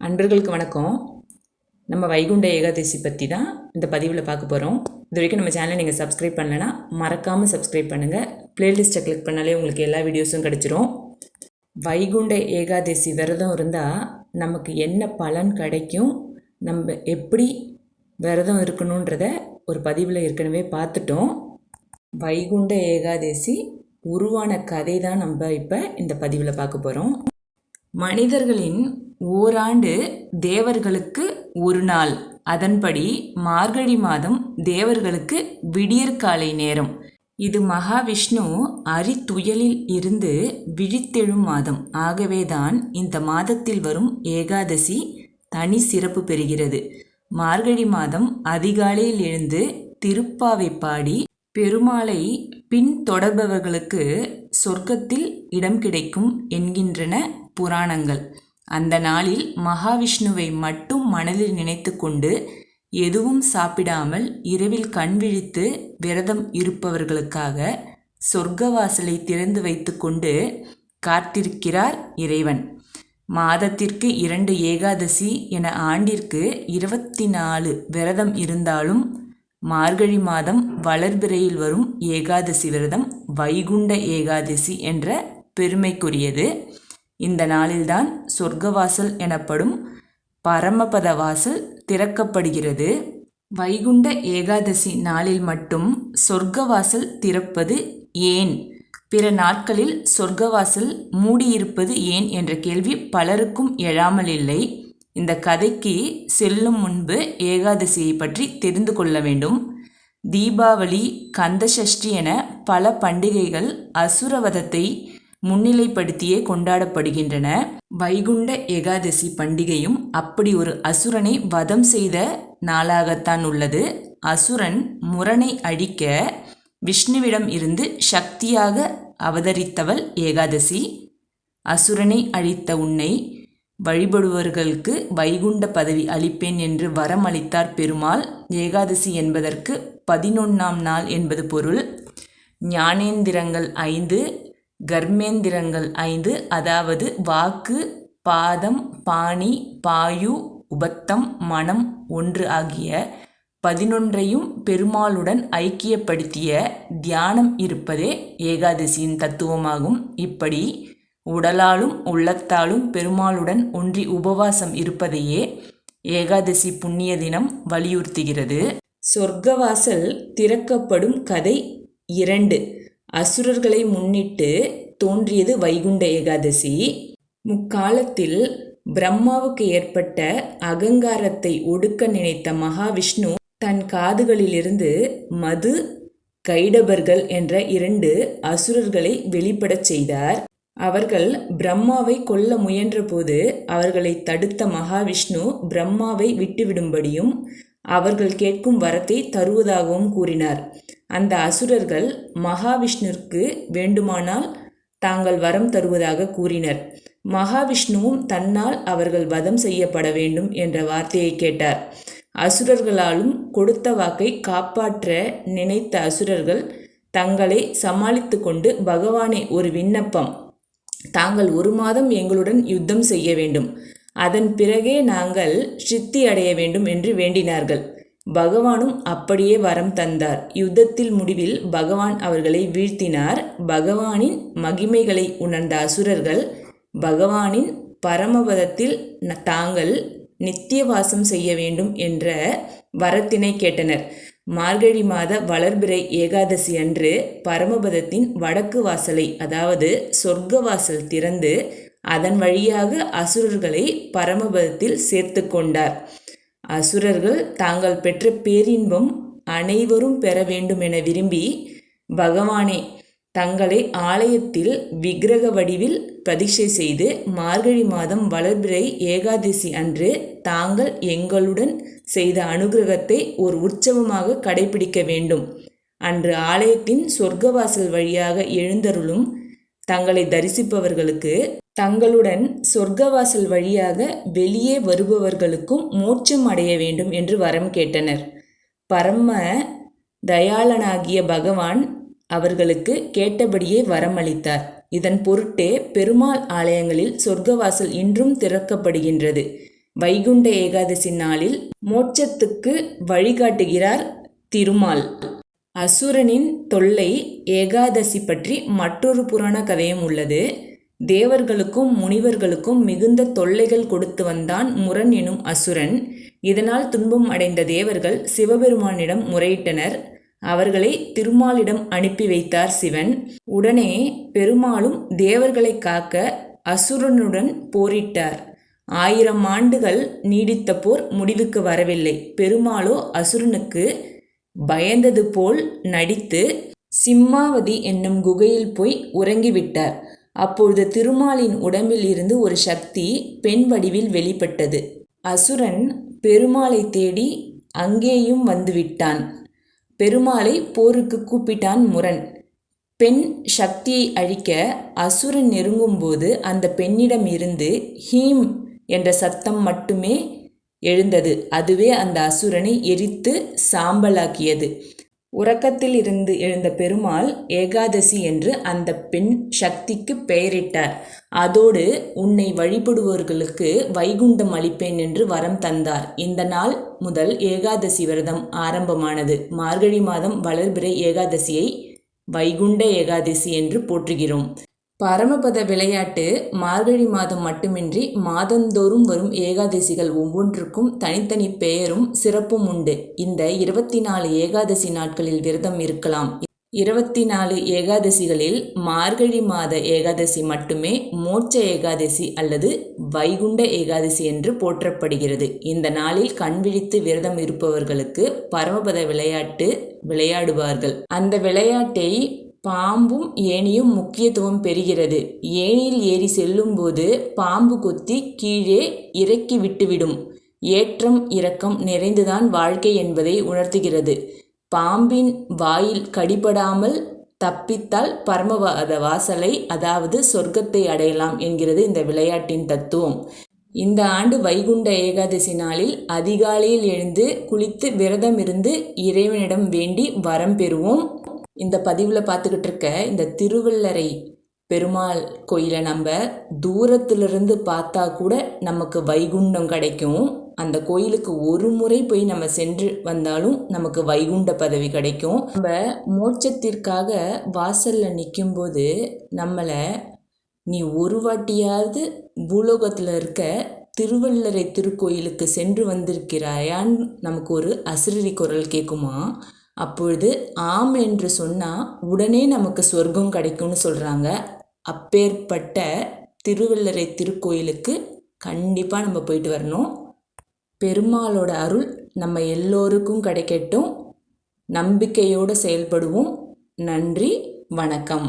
அன்பர்களுக்கு வணக்கம். நம்ம வைகுண்ட ஏகாதசி பற்றி தான் இந்த பதிவில் பார்க்க போகிறோம் இது வரைக்கும் நம்ம சேனலை நீங்கள் சப்ஸ்கிரைப் பண்ணலைன்னா மறக்காமல் சப்ஸ்கிரைப் பண்ணுங்கள் ப்ளேலிஸ்ட்டை கிளிக் பண்ணாலே உங்களுக்கு எல்லா வீடியோஸும் கிடச்சிரும். வைகுண்ட ஏகாதசி விரதம் இருந்தால் நமக்கு என்ன பலன் கிடைக்கும்? நம்ம எப்படி விரதம் இருக்கணுன்றத ஒரு பதிவில் ஏற்கனவே பார்த்துட்டோம். வைகுண்ட ஏகாதசி உருவான கதை தான் நம்ம இப்போ இந்த பதிவில் பார்க்க போகிறோம் மனிதர்களின் ஓராண்டு தேவர்களுக்கு ஒரு நாள். அதன்படி மார்கழி மாதம் தேவர்களுக்கு விடியற்காலை நேரம். இது மகாவிஷ்ணு அரித்துயலில் இருந்து விழித்தெழும் மாதம். ஆகவேதான் இந்த மாதத்தில் வரும் ஏகாதசி தனி சிறப்பு பெறுகிறது. மார்கழி மாதம் அதிகாலையில் எழுந்து திருப்பாவை பாடி பெருமாளை பின்தொடர்பவர்களுக்கு சொர்க்கத்தில் இடம் கிடைக்கும் என்கின்றன புராணங்கள். அந்த நாளில் மகாவிஷ்ணுவை மட்டும் மனதில் நினைத்து கொண்டு எதுவும் சாப்பிடாமல் இரவில் கண் விழித்து விரதம் இருப்பவர்களுக்காக சொர்க்கவாசலை திறந்து வைத்துக்கொண்டு காத்திருக்கிறார் இறைவன். மாதத்திற்கு இரண்டு ஏகாதசி என ஆண்டிற்கு இருபத்தி நாலு விரதம் இருந்தாலும் மார்கழி மாதம் வளர்பிறையில் வரும் ஏகாதசி விரதம் வைகுண்ட ஏகாதசி என்ற பெருமைக்குரியது. இந்த நாளில்தான் சொர்க்கவாசல் எனப்படும் பரமபத வாசல் திறக்கப்படுகிறது. வைகுண்ட ஏகாதசி நாளில் மட்டும் சொர்க்கவாசல் திறப்பது ஏன்? பிற நாட்களில் சொர்க்கவாசல் மூடியிருப்பது ஏன் என்ற கேள்வி பலருக்கும் எழாமல் இல்லை இந்த கதைக்கு செல்லும் முன்பு ஏகாதசியை பற்றி தெரிந்து கொள்ள வேண்டும். தீபாவளி கந்தசஷ்டி என பல பண்டிகைகள் அசுரவதத்தை முன்னிலைப்படுத்தியே கொண்டாடப்படுகின்றன. வைகுண்ட ஏகாதசி பண்டிகையும் அப்படி ஒரு அசுரனை வதம் செய்த நாளாகத்தான் உள்ளது. அசுரன் முரனை அழிக்க விஷ்ணுவிடம் இருந்து சக்தியாக அவதரித்தவள் ஏகாதசி. அசுரனை அழித்த உன்னை வழிபடுபவர்களுக்கு வைகுண்ட பதவி அளிப்பேன் என்று வரம் அளித்தார் பெருமாள். ஏகாதசி என்பதற்கு பதினொன்னாம் நாள் என்பது பொருள். ஞானேந்திரங்கள் ஐந்து கர்மேந்திரங்கள் ஐந்து அதாவது வாக்கு பாதம் பாணி பாயு உபத்தம் மனம் ஒன்று ஆகிய பதினொன்றையும் பெருமாளுடன் ஐக்கியப்படுத்திய தியானம் இருப்பதே ஏகாதசியின் தத்துவமாகும். இப்படி உடலாலும் உள்ளத்தாலும் பெருமாளுடன் ஒன்றி உபவாசம் இருப்பதையே ஏகாதசி புண்ணிய தினம் வலியுறுத்துகிறது. சொர்க்கவாசல் திறக்கப்படும் கதை இரண்டு. அசுரர்களை முன்னிட்டு தோன்றியது வைகுண்ட ஏகாதசி. முக்காலத்தில் பிரம்மாவுக்கு ஏற்பட்ட அகங்காரத்தை ஒடுக்க நினைத்த மகாவிஷ்ணு தன் காதுகளிலிருந்து மது கைடபர்கள் என்ற இரண்டு அசுரர்களை வெளிப்படச் செய்தார். அவர்கள் பிரம்மாவை கொல்ல முயன்றபோது அவர்களை தடுத்த மகாவிஷ்ணு பிரம்மாவை விட்டுவிடும்படியும் அவர்கள் கேட்கும் வரத்தை தருவதாகவும் கூறினார். அந்த அசுரர்கள் மகாவிஷ்ணுவிற்கு வேண்டுமானால் தாங்கள் வரம் தருவதாக கூறினர். மகாவிஷ்ணுவும் தன்னால் அவர்கள் வதம் செய்யப்பட வேண்டும் என்ற வார்த்தையை கேட்டார். அசுரர்களாலும் கொடுத்த வாக்கை காப்பாற்ற நினைத்த அசுரர்கள் தங்களை சமாளித்து கொண்டு பகவானே ஒரு விண்ணப்பம். தாங்கள் ஒரு மாதம் எங்களுடன் யுத்தம் செய்ய வேண்டும். அதன் பிறகே நாங்கள் சித்தி அடைய வேண்டும் என்று வேண்டினார்கள். பகவானும் அப்படியே வரம் தந்தார். யுத்தத்தில் முடிவில் பகவான் அவர்களை வீழ்த்தினார். பகவானின் மகிமைகளை உணர்ந்த அசுரர்கள் பகவானின் பரமபதத்தில் தாங்கள் நித்தியவாசம் செய்ய வேண்டும் என்ற வரத்தினை கேட்டனர். மார்கழி மாத வளர்பிறை ஏகாதசி அன்று பரமபதத்தின் வடக்கு வாசலை அதாவது சொர்க்க வாசல் திறந்து அதன் வழியாக அசுரர்களை பரமபதத்தில் சேர்த்து கொண்டார். அசுரர்கள் தாங்கள் பெற்ற பேரின்பம் அனைவரும் பெற வேண்டும் என விரும்பி பகவானே தங்களை ஆலயத்தில் விக்கிரக வடிவில் பிரதிஷ்டை செய்து மார்கழி மாதம் வளர்பிறை ஏகாதசி அன்று தாங்கள் எங்களுடன் செய்த அனுகிரகத்தை ஒரு உற்சவமாக கடைபிடிக்க வேண்டும். அன்று ஆலயத்தின் சொர்க்கவாசல் வழியாக எழுந்தருளும் தங்களை தரிசிப்பவர்களுக்கு தங்களுடன் சொர்க்கவாசல் வழியாக வெளியே வருபவர்களுக்கும் மோட்சம் அடைய வேண்டும் என்று வரம் கேட்டனர். பரம தயாளனாகிய பகவான் அவர்களுக்கு கேட்டபடியே வரமளித்தார். இதன் பொருட்டே பெருமாள் ஆலயங்களில் சொர்க்கவாசல் இன்றும் திறக்கப்படுகின்றது. வைகுண்ட ஏகாதசி நாளில் மோட்சத்துக்கு வழிகாட்டுகிறார் திருமால். அசுரனின் தொல்லை ஏகாதசி பற்றி மற்றொரு புராண கதையும் உள்ளது. தேவர்களுக்கும் முனிவர்களுக்கும் மிகுந்த தொல்லைகள் கொடுத்து வந்தான் முரண் எனும் அசுரன். இதனால் துன்பம் அடைந்த தேவர்கள் சிவபெருமானிடம் முறையிட்டனர். அவர்களை திருமாலிடம் அனுப்பி வைத்தார் சிவன். உடனே பெருமாளும் தேவர்களை காக்க அசுரனுடன் போரிட்டார். ஆயிரம் ஆண்டுகள் நீடித்த போர் முடிவுக்கு வரவில்லை. பெருமாளோ அசுரனுக்கு பயந்தது போல் நடித்து சிம்மாவதி என்னும் குகையில் போய் உறங்கிவிட்டார். அப்பொழுது திருமாலின் உடம்பில் இருந்து ஒரு சக்தி பெண் வடிவில் வெளிப்பட்டது. அசுரன் பெருமாளை தேடி அங்கேயும் வந்துவிட்டான் பெருமாளை போருக்கு கூப்பிட்டான் முரண். பெண் சக்தியை அழிக்க அசுரன் நெருங்கும்போது அந்த பெண்ணிடம் இருந்து ஹீம் என்ற சத்தம் மட்டுமே எழுந்தது. அதுவே அந்த அசுரனை எரித்து சாம்பலாக்கியது. உறக்கத்தில் இருந்து எழுந்த பெருமாள் ஏகாதசி என்று அந்த பெண் சக்திக்கு பெயரிட்டார். அதோடு உன்னை வழிபடுவோர்களுக்கு வைகுண்டம் அளிப்பேன் என்று வரம் தந்தார். இந்த நாள் முதல் ஏகாதசி விரதம் ஆரம்பமானது. மார்கழி மாதம் வளர்பிறை ஏகாதசியை வைகுண்ட ஏகாதசி என்று போற்றுகிறோம். பரமபத விளையாட்டு மார்கழி மாதம் மட்டுமின்றி மாதந்தோறும் வரும் ஏகாதசிகள் ஒவ்வொன்றுக்கும் தனித்தனி பெயரும் சிறப்பும் உண்டு. இந்த இருபத்தி நாலு ஏகாதசி நாட்களில் விரதம் இருக்கலாம். இருபத்தி நாலு ஏகாதசிகளில் மார்கழி மாத ஏகாதசி மட்டுமே மோட்ச ஏகாதசி அல்லது வைகுண்ட ஏகாதசி என்று போற்றப்படுகிறது. இந்த நாளில் கண் விழித்து விரதம் இருப்பவர்களுக்கு பரமபத விளையாட்டு விளையாடுவார்கள். அந்த விளையாட்டை பாம்பும் ஏணியும் முக்கியத்துவம் பெறுகிறது. ஏணியில் ஏறி செல்லும்போது பாம்பு கொத்தி கீழே இறக்கி விட்டுவிடும். ஏற்றம் இரக்கம் நிறைந்துதான் வாழ்க்கை என்பதை உணர்த்துகிறது. பாம்பின் வாயில் கடிபடாமல் தப்பித்தால் பரமவாத வாசலை அதாவது சொர்க்கத்தை அடையலாம் என்கிறது இந்த விளையாட்டின் தத்துவம். இந்த ஆண்டு வைகுண்ட ஏகாதசி நாளில் அதிகாலையில் எழுந்து குளித்து விரதம் இருந்து இறைவனிடம் வேண்டி வரம் பெறுவோம். இந்த பதிவில் பார்த்துக்கிட்டு இருக்க இந்த திருவள்ளரை பெருமாள் கோயிலை நம்ம தூரத்திலிருந்து பார்த்தா கூட நமக்கு வைகுண்டம் கிடைக்கும். அந்த கோயிலுக்கு ஒரு முறை போய் நம்ம சென்று வந்தாலும் நமக்கு வைகுண்ட பதவி கிடைக்கும். நம்ம மோட்சத்திற்காக வாசலில் நிற்கும்போது நம்மளை நீ ஒரு வாட்டியாவது பூலோகத்தில் இருக்க திருவள்ளரை திருக்கோயிலுக்கு சென்று வந்திருக்கிறாயான்னு நமக்கு ஒரு அசிரடி குரல் கேட்குமா அப்பொழுது ஆம் என்று சொன்னால் உடனே நமக்கு சொர்க்கம் கிடைக்கும்னு சொல்கிறாங்க அப்பேற்பட்ட திருவள்ளரை திருக்கோயிலுக்கு கண்டிப்பாக நம்ம போயிட்டு வரணும். பெருமாளோட அருள் நம்ம எல்லோருக்கும் கிடைக்கட்டும். நம்பிக்கையோடு செயல்படுவோம். நன்றி வணக்கம்.